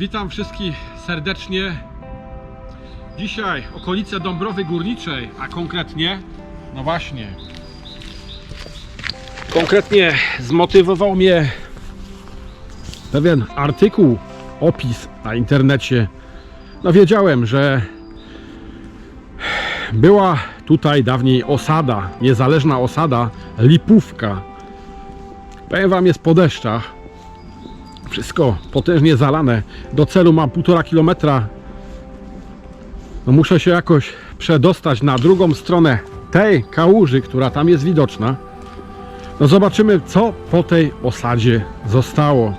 Witam wszystkich serdecznie. Dzisiaj okolice Dąbrowy Górniczej, a konkretnie, no właśnie, konkretnie zmotywował mnie pewien artykuł, opis na internecie. No wiedziałem, że była tutaj dawniej osada, niezależna osada Lipówka. Powiem wam, jest po deszczach. Wszystko potężnie zalane. Do celu mam półtora kilometra. No muszę się jakoś przedostać na drugą stronę tej kałuży, która tam jest widoczna. No zobaczymy, co po tej osadzie zostało.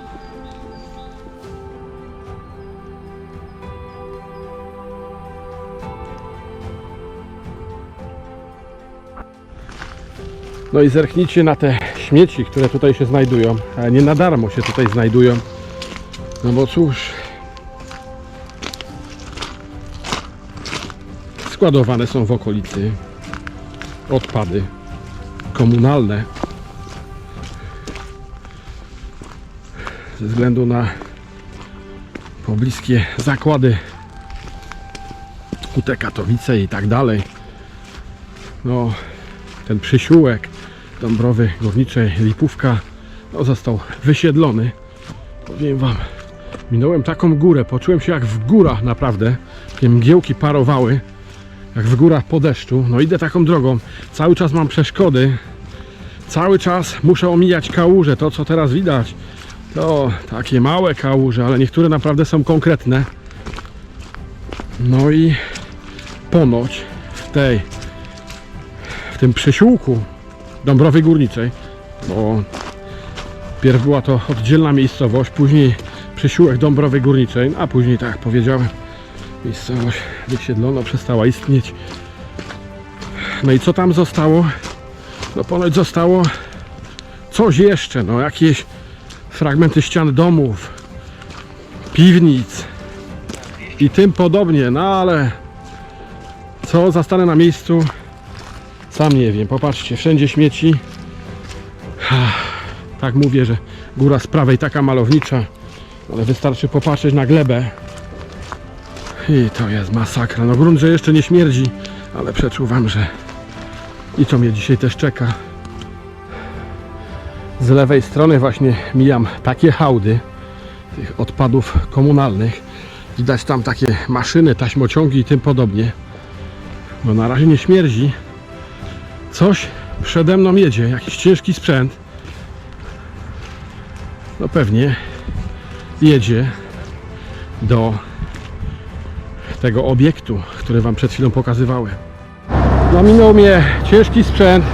No i zerknijcie na te śmieci, które tutaj się znajdują. Nie na darmo się tutaj znajdują. No bo cóż. Składowane są w okolicy odpady komunalne. Ze względu na pobliskie zakłady UT Katowice i tak dalej. No, ten przysiółek Dąbrowy Górniczej Lipówka no, został wysiedlony. Powiem Wam, minąłem taką górę, poczułem się jak w górach naprawdę. Takie mgiełki parowały, jak w górach po deszczu. No idę taką drogą, cały czas mam przeszkody. Cały czas muszę omijać kałuże, to co teraz widać. To takie małe kałuże, ale niektóre naprawdę są konkretne. No i ponoć w tej w tym przesiłku Dąbrowy Górniczej, bo pierw była to oddzielna miejscowość, później przesiłek Dąbrowy Górniczej, a później, tak jak powiedziałem, miejscowość wysiedlona przestała istnieć. No i co tam zostało? No ponoć zostało coś jeszcze, no jakieś fragmenty ścian domów, piwnic i tym podobnie, no ale co zastanę na miejscu, sam nie wiem, popatrzcie, wszędzie śmieci. Tak mówię, że góra z prawej taka malownicza, ale wystarczy popatrzeć na glebę. I to jest masakra. No grunt, że jeszcze nie śmierdzi, ale przeczuwam, że i to mnie dzisiaj też czeka. Z lewej strony właśnie mijam takie hałdy tych odpadów komunalnych. Widać tam takie maszyny, taśmociągi i tym podobnie. No na razie nie śmierdzi, Coś przede mną jedzie, jakiś ciężki sprzęt. No pewnie jedzie do tego obiektu, który Wam przed chwilą pokazywałem. No minął mnie ciężki sprzęt,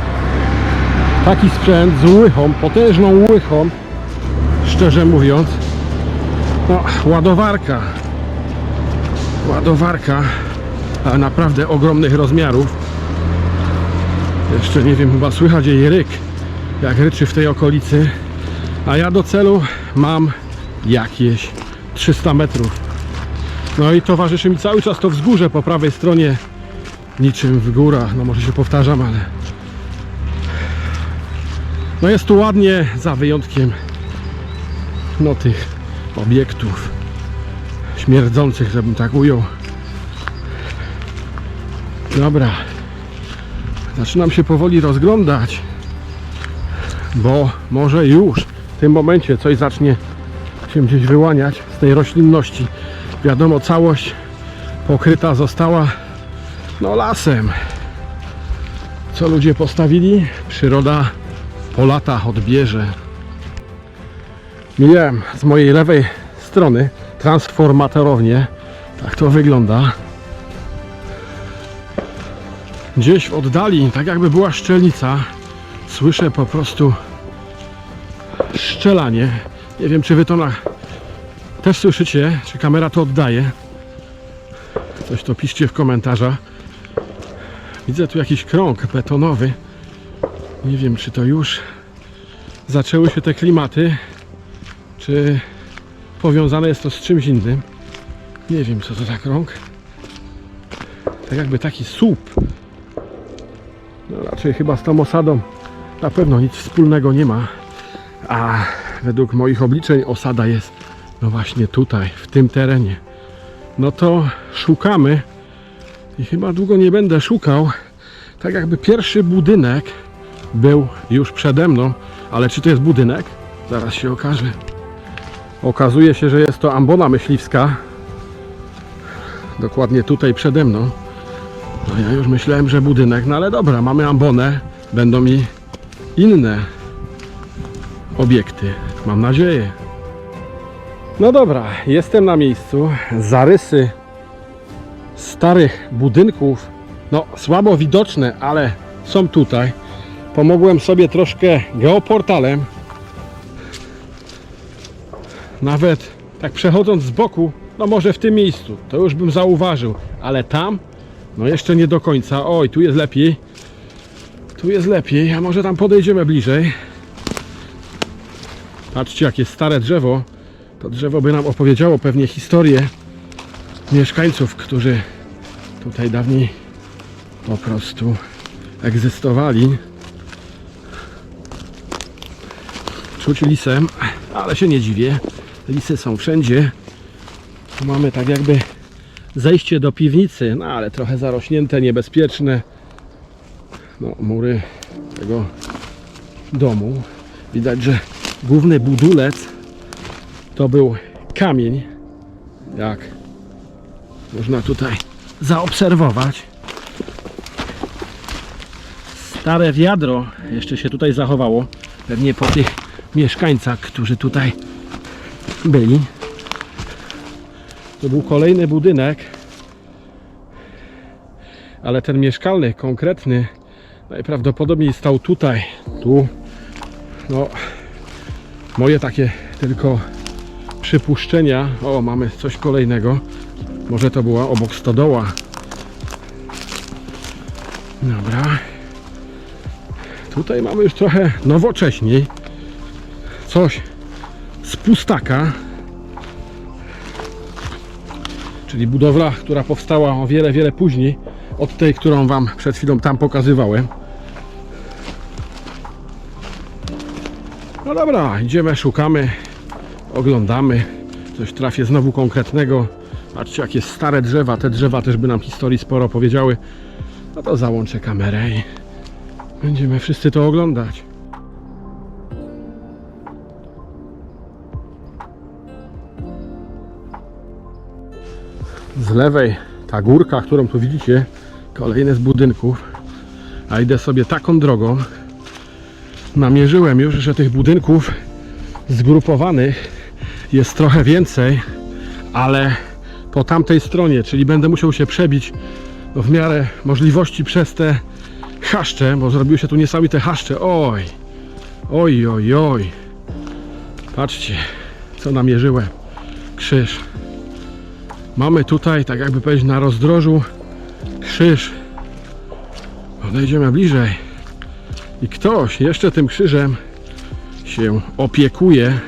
taki sprzęt z łychą, potężną łychą, szczerze mówiąc. No, ładowarka, ładowarka, naprawdę ogromnych rozmiarów. Jeszcze nie wiem, chyba słychać jej ryk, jak ryczy w tej okolicy. A ja do celu mam jakieś 300 metrów. No i towarzyszy mi cały czas to wzgórze po prawej stronie, niczym w górach. No może się powtarzam, ale no jest tu ładnie, za wyjątkiem no tych obiektów śmierdzących, żebym tak ujął. Dobra. Zaczynam się powoli rozglądać, bo może już w tym momencie coś zacznie się gdzieś wyłaniać z tej roślinności. Wiadomo, całość pokryta została no lasem. Co ludzie postawili? Przyroda po latach odbierze. Miałem z mojej lewej strony transformatorownię. Tak to wygląda. Gdzieś w oddali, tak jakby była szczelnica, słyszę po prostu szczelanie. Nie wiem, czy wy to na... też słyszycie, czy kamera to oddaje. Coś to piszcie w komentarzach. Widzę tu jakiś krąg betonowy. Nie wiem, czy to już zaczęły się te klimaty, czy powiązane jest to z czymś innym. Nie wiem, co to za krąg. Tak jakby taki słup raczej chyba z tą osadą na pewno nic wspólnego nie ma. A według moich obliczeń osada jest No właśnie tutaj, w tym terenie. No to szukamy i chyba długo nie będę szukał. Tak jakby pierwszy budynek był już przede mną, ale czy to jest budynek? Zaraz się okaże. Okazuje się, że jest to ambona myśliwska. Dokładnie tutaj przede mną. No ja już myślałem, że budynek, no ale dobra, mamy ambonę. Będą mi inne obiekty. Mam nadzieję. No dobra, jestem na miejscu. Zarysy starych budynków, no słabo widoczne, ale są tutaj. Pomogłem sobie troszkę geoportalem. Nawet tak przechodząc z boku, no może w tym miejscu, to już bym zauważył, ale tam, no jeszcze nie do końca. Oj, tu jest lepiej. Tu jest lepiej, a może tam podejdziemy bliżej. Patrzcie, jakie stare drzewo. To drzewo by nam opowiedziało pewnie historię mieszkańców, którzy tutaj dawniej po prostu egzystowali. Czuć lisem, ale się nie dziwię. Lisy są wszędzie. Tu mamy tak jakby zejście do piwnicy, no ale trochę zarośnięte, niebezpieczne. No, mury tego domu. Widać, że główny budulec to był kamień, jak można tutaj zaobserwować. Stare wiadro jeszcze się tutaj zachowało, pewnie po tych mieszkańcach, którzy tutaj byli. To był kolejny budynek, ale ten mieszkalny, konkretny, najprawdopodobniej stał tutaj, tu. No, moje takie tylko przypuszczenia. O, mamy coś kolejnego. Może to była obok stodoła. Dobra. Tutaj mamy już trochę nowocześniej. Coś z pustaka. Czyli budowla, która powstała o wiele, wiele później od tej, którą Wam przed chwilą tam pokazywałem. No dobra, idziemy, szukamy, oglądamy. Coś trafię znowu konkretnego. Patrzcie, jakie stare drzewa. Te drzewa też by nam historii sporo powiedziały. No to załączę kamerę i będziemy wszyscy to oglądać. Z lewej ta górka, którą tu widzicie, kolejny z budynków. A idę sobie taką drogą. Namierzyłem już, że tych budynków zgrupowanych jest trochę więcej, ale po tamtej stronie, czyli będę musiał się przebić w miarę możliwości przez te chaszcze, bo zrobiły się tu niesamowite chaszcze. Oj, oj, oj, oj. Patrzcie, co namierzyłem. Krzyż. Mamy tutaj, tak jakby powiedzieć, na rozdrożu krzyż. Podejdziemy bliżej. I ktoś jeszcze tym krzyżem się opiekuje,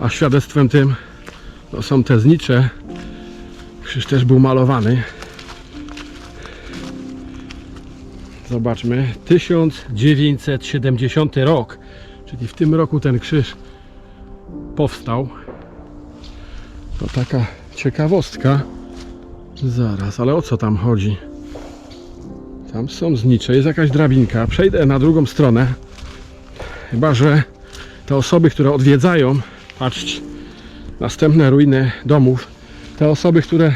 a świadectwem tym no, są te znicze. Krzyż też był malowany. Zobaczmy, 1970 rok, czyli w tym roku ten krzyż powstał. To taka ciekawostka. Zaraz, ale o co tam chodzi? Tam są znicze, jest jakaś drabinka. Przejdę na drugą stronę. Chyba, że te osoby, które odwiedzają, patrzcie, następne ruiny domów, te osoby, które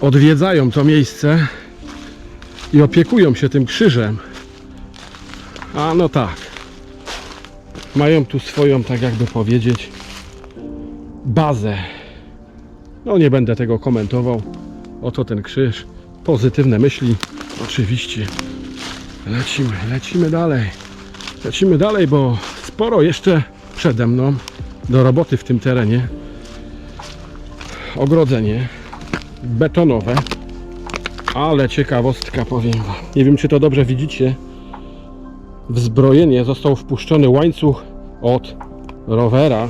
odwiedzają to miejsce i opiekują się tym krzyżem, a no tak, mają tu swoją, tak jakby powiedzieć, bazę. No nie będę tego komentował. Oto ten krzyż. Pozytywne myśli. Oczywiście. Lecimy, lecimy dalej. Lecimy dalej, bo sporo jeszcze przede mną do roboty w tym terenie. Ogrodzenie betonowe, ale ciekawostka powiem wam. Nie wiem, czy to dobrze widzicie. W zbrojenie został wpuszczony łańcuch od rowera.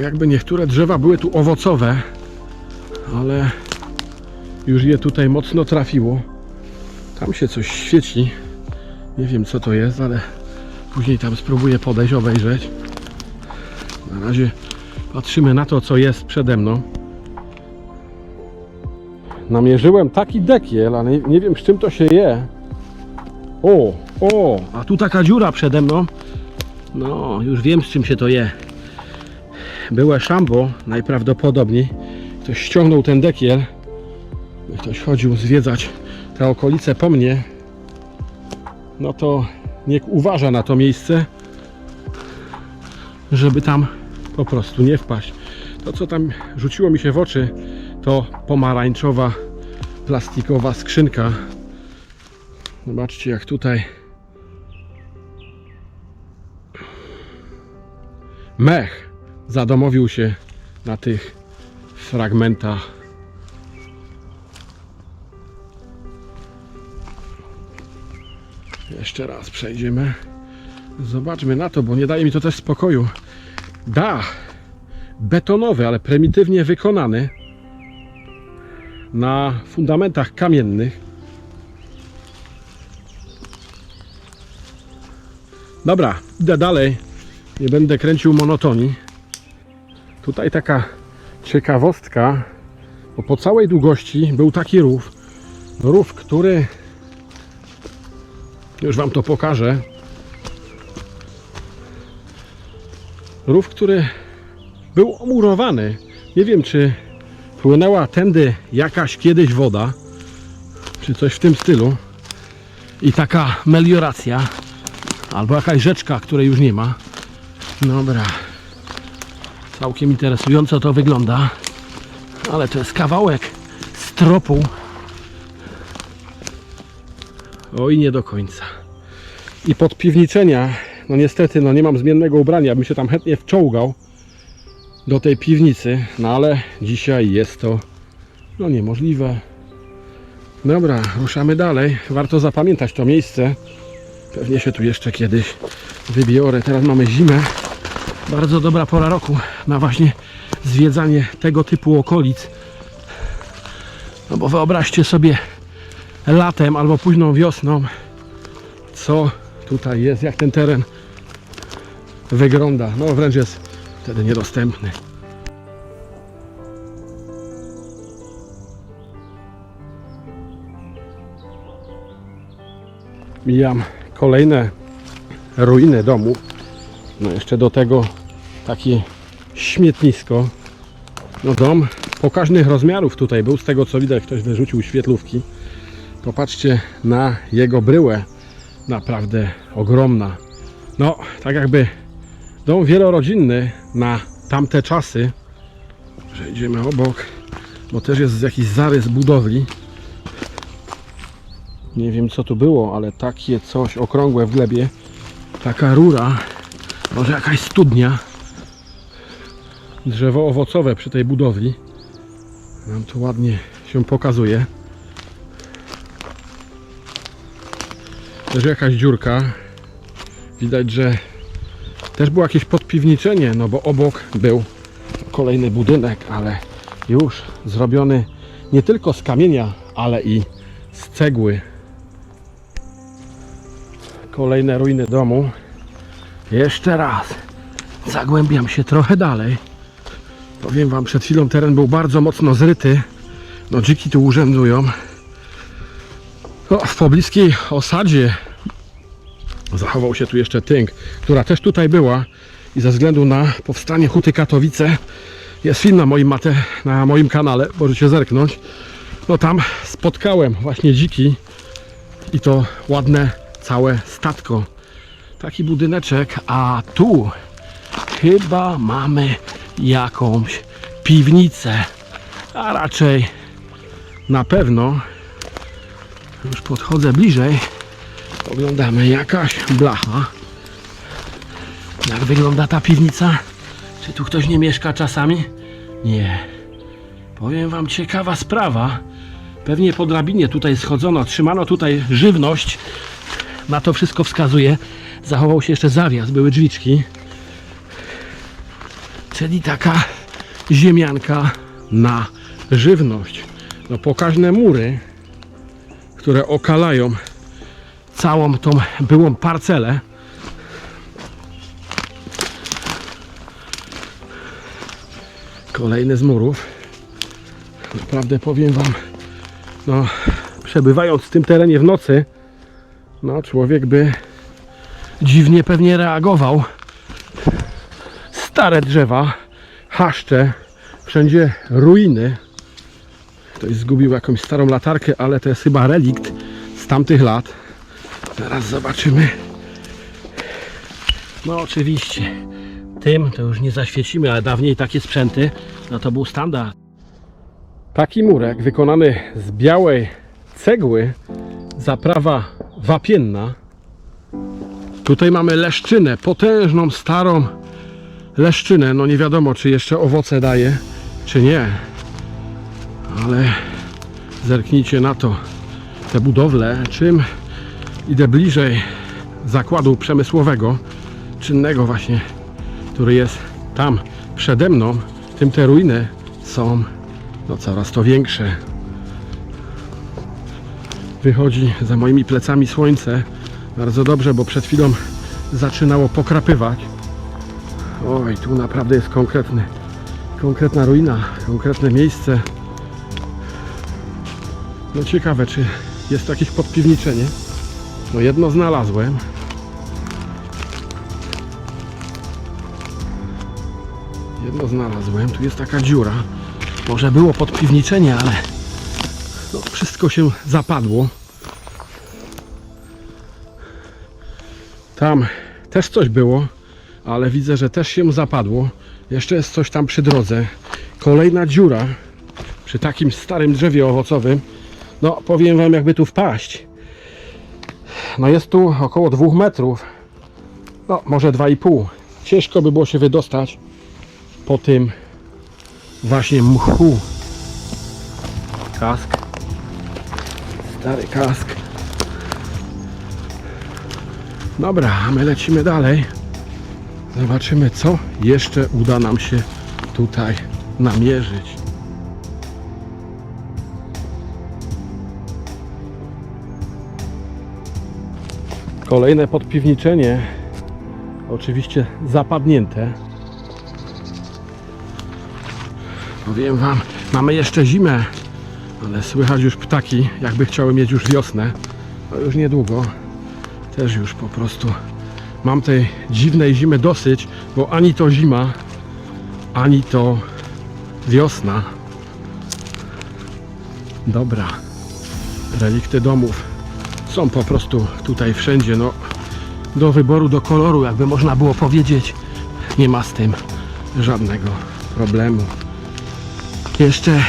Jakby niektóre drzewa były tu owocowe, ale już je tutaj mocno trafiło. Tam się coś świeci. Nie wiem co to jest, ale później tam spróbuję podejść, obejrzeć. Na razie patrzymy na to, co jest przede mną. Namierzyłem taki dekiel, ale nie, nie wiem z czym to się je. O, o, a tu taka dziura przede mną. No, już wiem z czym się to je. Byłe szambo, najprawdopodobniej. Ktoś ściągnął ten dekiel. Ktoś chodził zwiedzać te okolice po mnie. No to niech uważa na to miejsce, żeby tam po prostu nie wpaść. To co tam rzuciło mi się w oczy, to pomarańczowa plastikowa skrzynka. Zobaczcie jak tutaj mech zadomowił się na tych fragmentach. Jeszcze raz przejdziemy. Zobaczmy na to, bo nie daje mi to też spokoju. Dach betonowy, ale prymitywnie wykonany na fundamentach kamiennych. Dobra, idę dalej. Nie będę kręcił monotonii. Tutaj taka ciekawostka, bo po całej długości był taki rów. Rów, który już Wam to pokażę. Rów, który był omurowany. Nie wiem, czy płynęła tędy jakaś kiedyś woda, czy coś w tym stylu. I taka melioracja, albo jakaś rzeczka, której już nie ma. Dobra. Całkiem interesująco to wygląda. Ale to jest kawałek stropu. Oj, nie do końca. I pod piwniczenia, no niestety, no nie mam zmiennego ubrania, bym się tam chętnie wczołgał do tej piwnicy, no ale dzisiaj jest to no niemożliwe. Dobra, ruszamy dalej. Warto zapamiętać to miejsce. Pewnie się tu jeszcze kiedyś wybiorę. Teraz mamy zimę. Bardzo dobra pora roku na właśnie zwiedzanie tego typu okolic. No bo wyobraźcie sobie latem albo późną wiosną, co tutaj jest, jak ten teren wygląda. No wręcz jest wtedy niedostępny. Mijam kolejne ruiny domów. No jeszcze do tego takie śmietnisko. No dom pokaźnych rozmiarów tutaj był, z tego co widać ktoś wyrzucił świetlówki. Popatrzcie na jego bryłę. Naprawdę ogromna. No, tak jakby dom wielorodzinny na tamte czasy. Przejdziemy obok, bo też jest jakiś zarys budowli. Nie wiem co tu było, ale takie coś okrągłe w glebie. Taka rura. Może jakaś studnia. Drzewo owocowe przy tej budowli. Nam tu ładnie się pokazuje. Też jakaś dziurka. Widać, że też było jakieś podpiwniczenie, no bo obok był kolejny budynek, ale już zrobiony nie tylko z kamienia, ale i z cegły. Kolejne ruiny domu. Jeszcze raz zagłębiam się trochę dalej. Powiem Wam, przed chwilą teren był bardzo mocno zryty. No dziki tu urzędują. No, w pobliskiej osadzie zachował się tu jeszcze tynk, która też tutaj była i ze względu na powstanie Huty Katowice jest film na moim, mate, na moim kanale, możecie zerknąć. No tam spotkałem właśnie dziki i to ładne całe statko. Taki budyneczek, a tu chyba mamy jakąś piwnicę, a raczej na pewno już podchodzę bliżej. Oglądamy jakaś blacha. Jak wygląda ta piwnica? Czy tu ktoś nie mieszka czasami? Nie. Powiem wam ciekawa sprawa. Pewnie po drabinie tutaj schodzono, trzymano tutaj żywność. Na to wszystko wskazuje zachował się jeszcze zawias, były drzwiczki. Czyli taka ziemianka na żywność. No pokaźne mury, które okalają całą tą byłą parcelę. Kolejny z murów. Naprawdę powiem Wam, no przebywając w tym terenie w nocy, no człowiek by dziwnie pewnie reagował. Stare drzewa, chaszcze, wszędzie ruiny. Ktoś zgubił jakąś starą latarkę, ale to jest chyba relikt z tamtych lat. Zaraz zobaczymy. No oczywiście, tym to już nie zaświecimy, ale dawniej takie sprzęty, no to był standard. Taki murek wykonany z białej cegły, zaprawa wapienna. Tutaj mamy leszczynę, potężną, starą leszczynę. No nie wiadomo, czy jeszcze owoce daje, czy nie. Ale zerknijcie na to, te budowle. Czym idę bliżej zakładu przemysłowego, czynnego właśnie, który jest tam przede mną, tym te ruiny są no, coraz to większe. Wychodzi za moimi plecami słońce. Bardzo dobrze, bo przed chwilą zaczynało pokrapywać. Oj, tu naprawdę jest konkretny, konkretna ruina, konkretne miejsce. No ciekawe, czy jest jakieś podpiwniczenie. No jedno znalazłem. Jedno znalazłem. Tu jest taka dziura. Może było podpiwniczenie, ale no, wszystko się zapadło. Tam też coś było, ale widzę, że też się zapadło. Jeszcze jest coś tam przy drodze. Kolejna dziura przy takim starym drzewie owocowym. No, powiem Wam, jakby tu wpaść. No, jest tu około 2 metrów. No, może 2,5. Ciężko by było się wydostać po tym właśnie mchu. Kask. Stary kask. Dobra, a my lecimy dalej. Zobaczymy, co jeszcze uda nam się tutaj namierzyć. Kolejne podpiwniczenie. Oczywiście zapadnięte. Powiem Wam, mamy jeszcze zimę, ale słychać już ptaki, jakby chciały mieć już wiosnę. No już niedługo. Też już po prostu mam tej dziwnej zimy dosyć, bo ani to zima, ani to wiosna. Dobra. Relikty domów są po prostu tutaj wszędzie. No, do wyboru, do koloru, jakby można było powiedzieć, nie ma z tym żadnego problemu. Jeszcze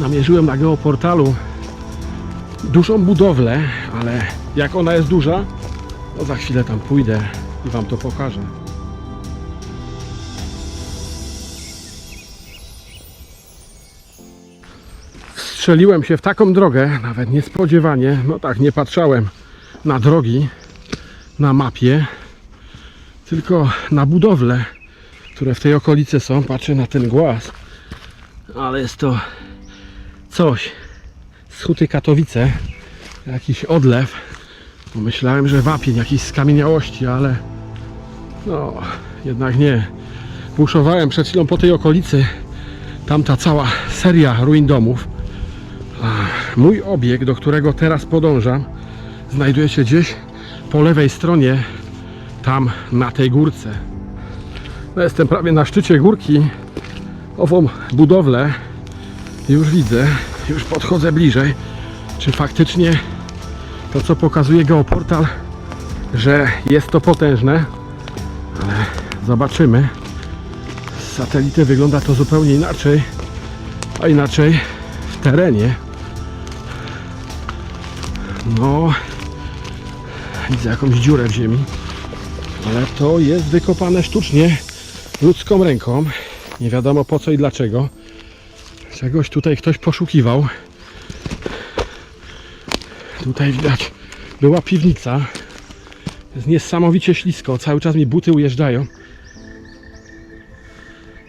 namierzyłem na geoportalu dużą budowlę, ale jak ona jest duża, to za chwilę tam pójdę i Wam to pokażę. Strzeliłem się w taką drogę, nawet niespodziewanie, no tak, nie patrzałem na drogi na mapie, tylko na budowle, które w tej okolicy są. Patrzę na ten głaz, ale jest to coś z Huty Katowice, jakiś odlew. Pomyślałem, że wapień, jakiś skamieniałości, ale no, jednak nie. Buszowałem przed chwilą po tej okolicy. Tamta cała seria ruin domów. Mój obieg, do którego teraz podążam, znajduje się gdzieś po lewej stronie, tam na tej górce. No, jestem prawie na szczycie górki. Ową budowlę już widzę, już podchodzę bliżej. Czy faktycznie to, co pokazuje geoportal, że jest to potężne, ale zobaczymy. Z satelity wygląda to zupełnie inaczej, a inaczej w terenie. No, widzę jakąś dziurę w ziemi, ale to jest wykopane sztucznie ludzką ręką. Nie wiadomo po co i dlaczego. Czegoś tutaj ktoś poszukiwał. Tutaj widać była piwnica. Jest niesamowicie ślisko. Cały czas mi buty ujeżdżają.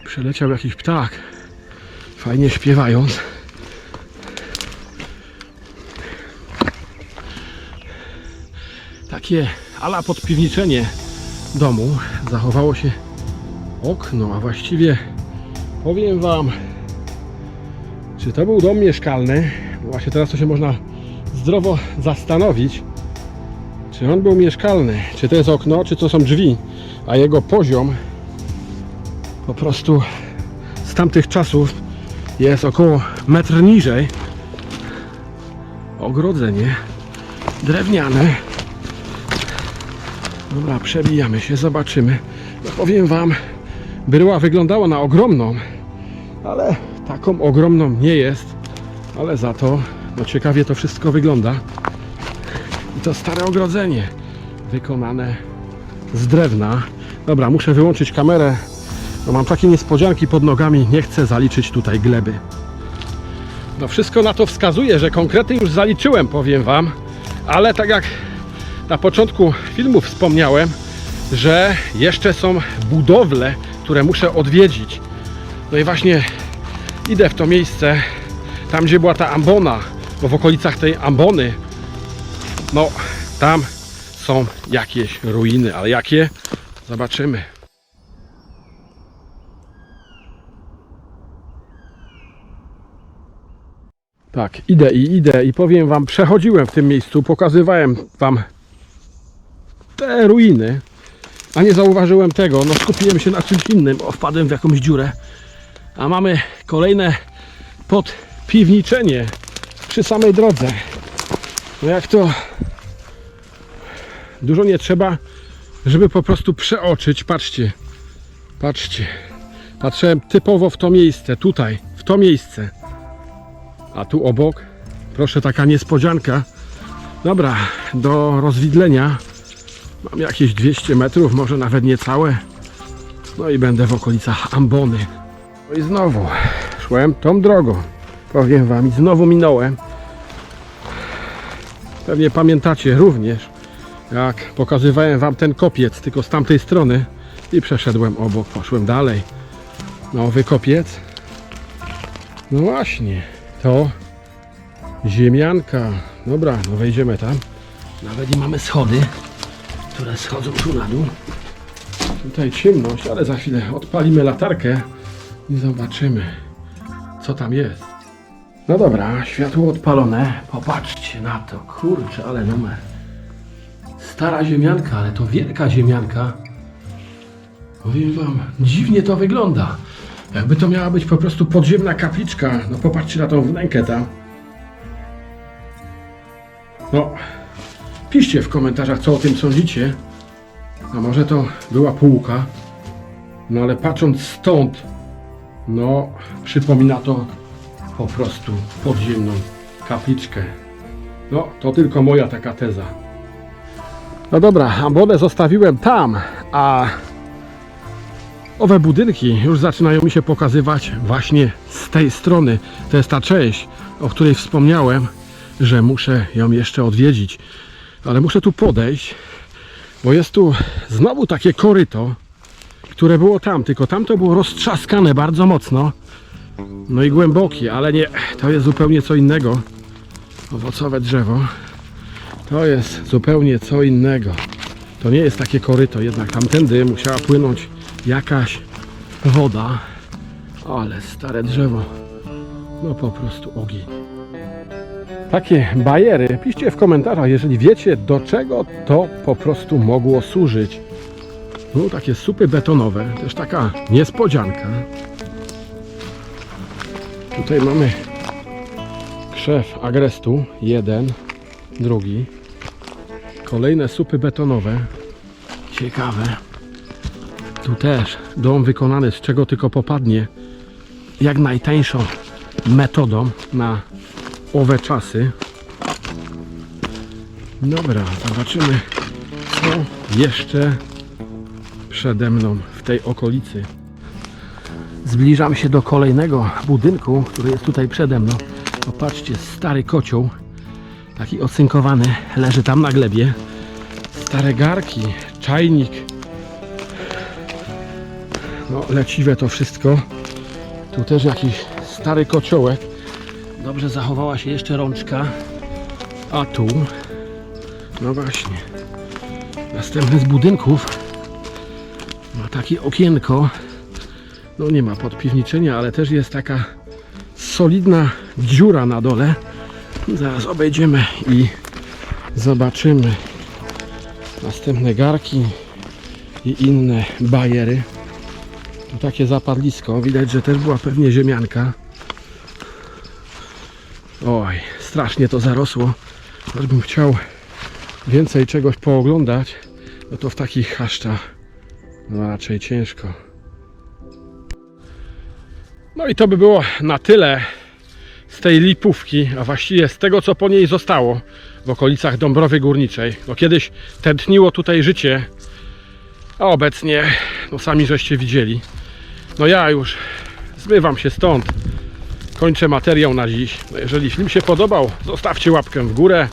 Przeleciał jakiś ptak. Fajnie śpiewając. Takie ala podpiwniczenie domu. Zachowało się okno, a właściwie powiem Wam, czy to był dom mieszkalny? Właśnie teraz to się można zdrowo zastanowić, czy on był mieszkalny, czy to jest okno, czy to są drzwi, a jego poziom po prostu z tamtych czasów jest około metr niżej. Ogrodzenie drewniane. Dobra, przebijamy się, zobaczymy. No powiem Wam, bryła wyglądała na ogromną, ale taką ogromną nie jest, ale za to no ciekawie to wszystko wygląda. I to stare ogrodzenie wykonane z drewna. Dobra, muszę wyłączyć kamerę. No mam takie niespodzianki pod nogami, nie chcę zaliczyć tutaj gleby. No wszystko na to wskazuje, że konkrety już zaliczyłem, powiem Wam, ale tak jak na początku filmu wspomniałem, że jeszcze są budowle, które muszę odwiedzić. No i właśnie idę w to miejsce, tam gdzie była ta ambona, bo w okolicach tej ambony, no tam są jakieś ruiny, ale jakie? Zobaczymy. Tak, idę i idę i powiem wam, przechodziłem w tym miejscu, pokazywałem wam te ruiny, a nie zauważyłem tego, no skupiłem się na czymś innym, o wpadłem w jakąś dziurę, a mamy kolejne podpiwniczenie przy samej drodze. No jak to dużo nie trzeba, żeby po prostu przeoczyć, patrzcie, patrzcie, patrzyłem typowo w to miejsce, tutaj, w to miejsce. A tu obok, proszę, taka niespodzianka. Dobra, do rozwidlenia mam jakieś 200 metrów, może nawet niecałe. No i będę w okolicach Ambony. No i znowu szłem tą drogą. Powiem Wam, i znowu minąłem. Pewnie pamiętacie również, jak pokazywałem Wam ten kopiec, tylko z tamtej strony i przeszedłem obok, poszłem dalej. Nowy kopiec. No właśnie, to ziemianka. Dobra, no wejdziemy tam. Nawet i mamy schody, które schodzą tu na dół. Tutaj ciemność, ale za chwilę odpalimy latarkę i zobaczymy, co tam jest. No dobra, światło odpalone. Popatrzcie na to. Kurczę, ale numer. Stara ziemianka, ale to wielka ziemianka. Powiem wam, dziwnie to wygląda. Jakby to miała być po prostu podziemna kapliczka. No popatrzcie na tą wnękę tam. No, piszcie w komentarzach, co o tym sądzicie. A może to była półka? No ale patrząc stąd, no przypomina to po prostu podziemną kapliczkę. No, to tylko moja taka teza. No dobra, ambonę zostawiłem tam, a owe budynki już zaczynają mi się pokazywać właśnie z tej strony. To jest ta część, o której wspomniałem, że muszę ją jeszcze odwiedzić. Ale muszę tu podejść, bo jest tu znowu takie koryto, które było tam, tylko tam to było roztrzaskane bardzo mocno. No i głębokie, ale nie, to jest zupełnie co innego. Owocowe drzewo. To jest zupełnie co innego. To nie jest takie koryto, jednak tamtędy musiała płynąć jakaś woda. Ale stare drzewo. No po prostu ogień. Takie bajery, piszcie w komentarzach, jeżeli wiecie do czego to po prostu mogło służyć. No takie supy betonowe, też taka niespodzianka. Tutaj mamy krzew agrestu, jeden, drugi. Kolejne supy betonowe. Ciekawe. Tu też dom wykonany z czego tylko popadnie. Jak najtańszą metodą na owe czasy. Dobra, zobaczymy co jeszcze przede mną w tej okolicy. Zbliżam się do kolejnego budynku, który jest tutaj przede mną. Popatrzcie, stary kocioł, taki ocynkowany, leży tam na glebie. Stare garki, czajnik. No, leciwe to wszystko. Tu też jakiś stary kociołek. Dobrze zachowała się jeszcze rączka. A tu, no właśnie, następny z budynków ma takie okienko No nie ma podpiwniczenia, ale też jest taka solidna dziura na dole. Zaraz obejdziemy i zobaczymy następne garki i inne bajery. Tu takie zapadlisko. Widać, że też była pewnie ziemianka. Oj, strasznie to zarosło. Choćbym chciał więcej czegoś pooglądać, no to w takich chaszczach no raczej ciężko. No i to by było na tyle z tej lipówki, a właściwie z tego co po niej zostało w okolicach Dąbrowy Górniczej. No kiedyś tętniło tutaj życie, a obecnie, no sami żeście widzieli. No ja już zmywam się stąd. Kończę materiał na dziś. No jeżeli film się podobał, zostawcie łapkę w górę.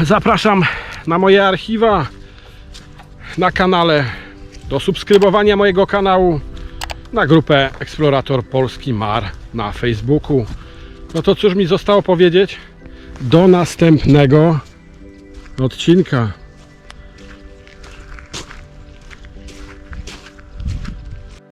Zapraszam na moje archiwa na kanale, do subskrybowania mojego kanału, na grupę Eksplorator Polski Mar na Facebooku. No to cóż mi zostało powiedzieć? Do następnego odcinka.